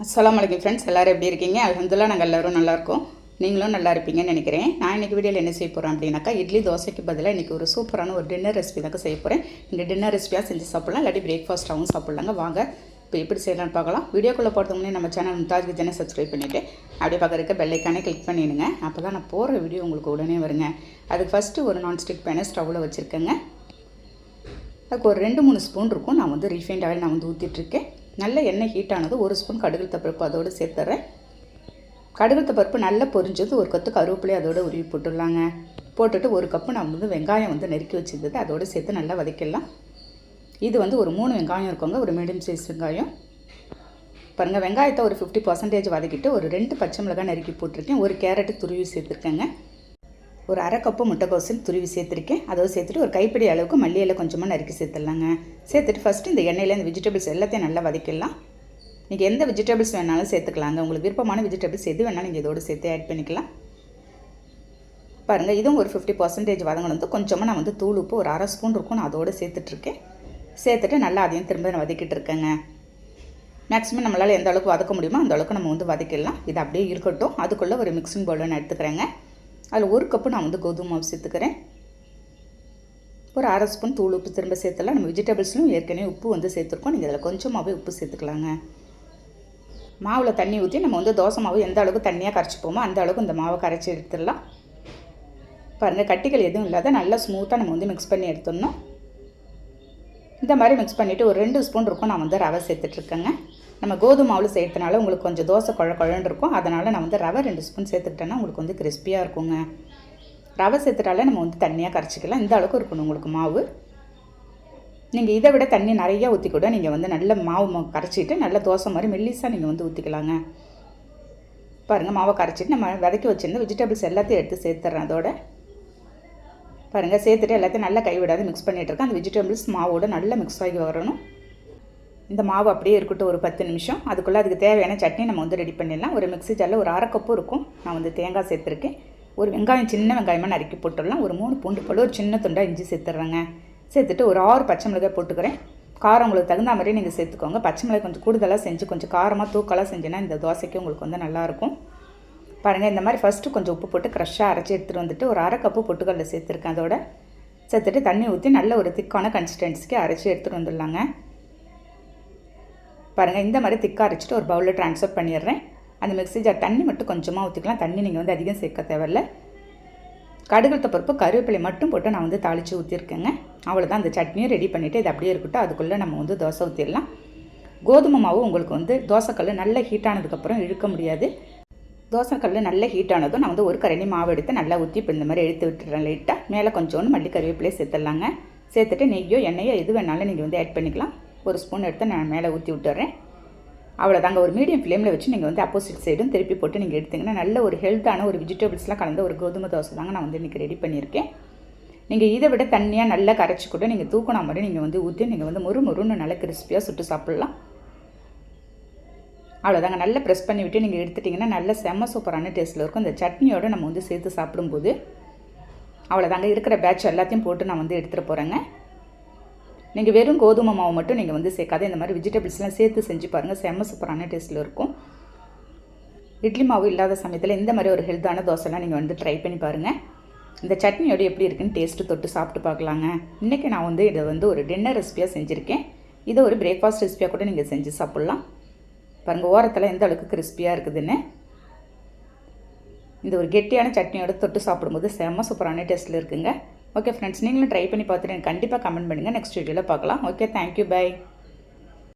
அஸ்லாம் வலைக்கம் ஃப்ரெண்ட்ஸ் எல்லோரும் எப்படி இருக்கீங்க? அலமதுல்லா நாங்கள் எல்லோரும் நல்லாயிருக்கோம் நீங்களும் நல்லா இருப்பீங்கன்னு நினைக்கிறேன். நான் இன்றைக்கி வீடியோவில் என்ன செய்ய போகிறேன் அப்படின்னாக்கா இட்லி தோசைக்கு பதிலாக இன்றைக்கி ஒரு சூப்பரான ஒரு டின்னர் ரெசிபி தாங்க செய்ய போகிறேன் இந்த டின்னர் ரெசிபியாக செஞ்சு சாப்பிட்லாம். இல்லாட்டி பிரேக்ஃபாஸ்ட்டாகவும் சாப்பிட்லாங்க. வாங்க இப்போ எப்படி செய்யலாம்னு பார்க்கலாம். வீடியோக்குள்ளே போகிறதுக்கு நம்ம சேனல் முத்தாஜ் கிச்சனை சப்ஸ்கிரைப் பண்ணிவிட்டு அப்படியே பார்க்க இருக்க பெல்லைக்கானே கிளிக் பண்ணிடுங்க. அப்போ தான் நான் போகிற வீடியோ உங்களுக்கு உடனே வருங்க. அதுக்கு ஃபஸ்ட்டு ஒரு நான்ஸ்டிக் பேனை ஸ்டவ்வில் வச்சுருக்கேங்க. அதுக்கு ஒரு ரெண்டு மூணு ஸ்பூன் இருக்கும். நான் வந்து ரீஃபைண்ட் ஆயில் நான் வந்து ஊற்றிட்டுருக்கேன் நல்ல எண்ணெய் ஹீட் ஆனது ஒரு ஸ்பூன் கடுகுத்த பருப்பு அதோடு சேர்த்துறேன். கடுகுத்த பருப்பு நல்லா பொரிஞ்சது ஒரு கத்து கருவேப்பிலையை அதோடு உருவி போட்டுடலாங்க. போட்டுட்டு ஒரு கப்பு நம்ம வந்து வெங்காயம் வந்து நெருக்கி வச்சுருந்தது அதோடு சேர்த்து நல்லா வதக்கிடலாம். இது வந்து ஒரு மூணு வெங்காயம் இருக்குங்க ஒரு மீடியம் சைஸ் வெங்காயம். பாருங்கள் வெங்காயத்தை ஒரு ஃபிஃப்டி பர்சன்டேஜ் வதக்கிட்டு ஒரு ரெண்டு பச்சை மிளகாய் நறுக்கி போட்டிருக்கேன் ஒரு கேரட்டு துருவி சேர்த்துருக்கேங்க. ஒரு அரை கப்பு முட்டைக்கோசில் துருவி சேர்த்துருக்கேன். அதோடு சேர்த்துட்டு ஒரு கைப்பிடி அளவுக்கு மல்லியில் கொஞ்சமாக நறுக்கி சேர்த்துடலாங்க. சேர்த்துட்டு ஃபஸ்ட்டு இந்த எண்ணெயில் இந்த வெஜிடபிள்ஸ் எல்லாத்தையும் நல்லா வதக்கிடலாம். நீங்கள் எந்த வெஜிடபிள்ஸ் வேணாலும் சேர்த்துக்கலாங்க. உங்களுக்கு விருப்பமான வெஜிடபிள்ஸ் எது வேணாலும் நீங்கள் இதோடு சேர்த்து ஆட் பண்ணிக்கலாம். பாருங்கள் இதுவும் ஒரு ஃபிஃப்டி பர்சன்டேஜ் வதங்கணும். கொஞ்சமாக நான் வந்து தூள் உப்பு ஒரு அரை ஸ்பூன் இருக்கும். நான் அதோடு சேர்த்துட்ருக்கேன். சேர்த்துட்டு நல்லா அதையும் திரும்ப நான் வதக்கிட்டு இருக்கேங்க. மேக்ஸிமம் நம்மளால் எந்த அளவுக்கு வதக்க முடியுமோ அந்த அளவுக்கு நம்ம வந்து வதக்கிடலாம். இது அப்படியே இருக்கட்டும். அதுக்குள்ளே ஒரு மிக்சிங் பவுல் நான் எடுத்துக்கிறேங்க. அதில் ஒரு கப்பு நான் வந்து கோதுமை மாவு சேர்த்துக்கிறேன். ஒரு அரை ஸ்பூன் தூள் உப்பு திரும்ப சேர்த்துலாம் நம்ம வெஜிடபிள்ஸ்லையும் ஏற்கனவே உப்பு வந்து சேர்த்துருக்கோம். நீங்கள் அதில் கொஞ்சமாகவே உப்பு சேர்த்துக்கலாங்க. மாவில் தண்ணி ஊற்றி நம்ம வந்து தோசை மாவு எந்த அளவுக்கு தண்ணியாக கரைச்சிப்போமோ அந்த அளவுக்கு இந்த மாவை கரைச்சி எடுத்துடலாம். பாருங்கள் கட்டிகள் எதுவும் இல்லாத நல்லா ஸ்மூத்தாக நம்ம வந்து மிக்ஸ் பண்ணி எடுத்துடணும். இந்த மாதிரி மிக்ஸ் பண்ணிவிட்டு ஒரு ரெண்டு ஸ்பூன் இருக்கும். நான் வந்து ரவை சேர்த்துட்ருக்கேங்க நம்ம கோதுமை மாவில் சேர்த்தனால உங்களுக்கு கொஞ்சம் தோசை குழ குழன்னு இருக்கும். அதனால் நான் வந்து ரவை ரெண்டு ஸ்பூன் சேர்த்துக்கிட்டேன்னா உங்களுக்கு வந்து கிறிஸ்பியாக இருக்குங்க. ரவை சேர்த்துட்டாலே நம்ம வந்து தண்ணியாக கரைச்சிக்கலாம். இந்த அளவுக்கு இருக்கணும் உங்களுக்கு மாவு. நீங்கள் இதை விட தண்ணி நிறையா ஊற்றி கூட நீங்கள் வந்து நல்ல மாவு கரைச்சிட்டு நல்ல தோசை மாதிரி மெல்லிஸாக நீங்கள் வந்து ஊற்றிக்கலாங்க பாருங்கள் மாவை கரைச்சிட்டு நம்ம விதைக்கி வச்சுருந்த வெஜிடபிள்ஸ் எல்லாத்தையும் எடுத்து சேர்த்துறேன் அதோட. பாருங்கள் சேர்த்துட்டு எல்லாத்தையும் நல்லா கைவிடாது மிக்ஸ் பண்ணிகிட்ருக்கேன் அந்த வெஜிடபிள்ஸ் மாவோட நல்லா மிக்ஸ் ஆகி வரணும். இந்த மாவு அப்படியே இருக்கட்டும் ஒரு பத்து நிமிஷம். அதுக்குள்ளே அதுக்கு தேவையான சட்னி நம்ம வந்து ரெடி பண்ணிடலாம். ஒரு மிக்ஸி ஜாரில் ஒரு அரை கப்பு இருக்கும். நான் வந்து தேங்காய் சேர்த்துருக்கேன். ஒரு வெங்காயம் சின்ன வெங்காயமாக நறுக்கி போட்டுடலாம். ஒரு மூணு பூண்டு போல் ஒரு சின்ன துண்டாக இஞ்சி சேர்த்துட்றேங்க. சேர்த்துட்டு ஒரு ஆறு பச்சை மிளகாய் போட்டுக்கிறேன். காரம் உங்களுக்கு தகுந்த மாதிரி நீங்கள் சேர்த்துக்கோங்க. பச்சை மிளகாய் கொஞ்சம் கூடுதலாக செஞ்சு கொஞ்சம் காரமாக தூக்கலாக செஞ்சேன்னா இந்த தோசைக்கு உங்களுக்கு வந்து நல்லாயிருக்கும் பாருங்கள் இந்த மாதிரி ஃபஸ்ட்டு கொஞ்சம் உப்பு போட்டு க்ரஷ்ஷாக அரைச்சி எடுத்துகிட்டு வந்துட்டு ஒரு அரை கப்பு பொட்டுக்கடலை சேர்த்துருக்கேன் அதோட. சேர்த்துட்டு தண்ணி ஊற்றி நல்ல ஒரு திக்கான கன்சிஸ்டன்சிக்கு அரைச்சி எடுத்துகிட்டு வந்துடலாங்க. பாருங்கள் இந்த மாதிரி திக்காக அரைச்சிட்டு ஒரு பவுலில் ட்ரான்ஸ்ஃபர் பண்ணிடுறேன். அந்த மிக்ஸி ஜார் தண்ணி மட்டும் கொஞ்சமாக ஊற்றிக்கலாம் தண்ணி நீங்கள் வந்து அதிகம் சேர்க்க தேவையில்ல. கடுகுத்த பருப்பு கருவேப்பிலை மட்டும் போட்டு நான் வந்து தாளித்து ஊற்றிருக்கேங்க அவ்வளோதான் அந்த சட்னியும் ரெடி பண்ணிவிட்டு இது அப்படியே இருக்கட்டும். அதுக்குள்ளே நம்ம வந்து தோசை ஊற்றிடலாம் கோதுமை மாவு உங்களுக்கு வந்து தோசைக்கல் நல்ல ஹீட் ஆனதுக்கப்புறம் இழுக்க முடியாது. தோசைக்கல் நல்ல ஹீட் ஆனதும் நான் வந்து ஒரு கரணி மாவு எடுத்து நல்லா ஊற்றி இப்போ இந்த மாதிரி எடுத்து விட்டுறேன் லைட்டாக மேலே கொஞ்சோண்டு மல்லி கருவேப்பிலையே சேர்த்துடலாங்க. சேர்த்துட்டு நெய்யோ எண்ணெயோ எது வேணாலும் நீங்கள் வந்து ஆட் பண்ணிக்கலாம். ஒரு ஸ்பூன் எடுத்து நான் மேலே ஊற்றி விட்டுறேன். அவ்வளோதாங்க ஒரு மீடியம் ஃப்ளேமில் வச்சு நீங்கள் வந்து அப்போசிட் சைடும் திருப்பி போட்டு நீங்கள் எடுத்திங்கன்னா நல்ல ஒரு ஹெல்த்தான ஒரு வெஜிடபிள்ஸ்லாம் கலந்த ஒரு கோதுமை தோசை தாங்க நான் வந்து இன்றைக்கி ரெடி பண்ணியிருக்கேன். நீங்கள் இதை விட தண்ணியாக நல்லா கரைச்சி கூட நீங்கள் தூக்கினா மாதிரி நீங்கள் வந்து ஊற்றி நீங்கள் வந்து முறு முறுன்னு நல்லா கிறிஸ்பியாக சுட்டு சாப்பிட்லாம். அவ்வளோதாங்க நல்லா ப்ரெஸ் பண்ணி விட்டு நீங்கள் எடுத்துட்டிங்கன்னா நல்ல செம்ம சூப்பரான டேஸ்ட்டில் இருக்கும். இந்த சட்னியோடு நம்ம வந்து சேர்த்து சாப்பிடும்போது அவ்வளோதாங்க இருக்கிற பேட்ச் எல்லாத்தையும் போட்டு நான் வந்து எடுத்துகிட்டு போகிறேங்க நீங்கள் வெறும் கோதுமை மாவு மட்டும் நீங்கள் வந்து சேர்க்காத இந்த மாதிரி வெஜிடபிள்ஸ்லாம் சேர்த்து செஞ்சு பாருங்கள் செம்ம சூப்பரான டேஸ்ட்டில் இருக்கும். இட்லி மாவு இல்லாத சமயத்தில் இந்த மாதிரி ஒரு ஹெல்த்தான தோசைலாம் நீங்கள் வந்து ட்ரை பண்ணி பாருங்கள் இந்த சட்னியோட எப்படி இருக்குன்னு டேஸ்ட்டு தொட்டு சாப்பிட்டு பார்க்கலாங்க. இன்றைக்கி நான் வந்து இதை வந்து ஒரு டின்னர் ரெசிபியாக செஞ்சுருக்கேன். இதை ஒரு பிரேக்ஃபாஸ்ட் ரெசிபியாக கூட நீங்கள் செஞ்சு சாப்பிட்லாம். பாருங்கள் ஓரத்தில் எந்த அளவுக்கு கிறிஸ்பியாக இருக்குதுன்னு. இந்த ஒரு கெட்டியான சட்னியோட தொட்டு சாப்பிடும்போது செம்ம சூப்பரான டேஸ்ட்டில் இருக்குங்க. ஓகே ஃப்ரெண்ட்ஸ் நீங்களும் ட்ரை பண்ணி பார்த்துட்டு கண்டிப்பாக கமெண்ட் பண்ணுங்கள் நெக்ஸ்ட் வீடியோவில் பார்க்கலாம். Okay thank you bye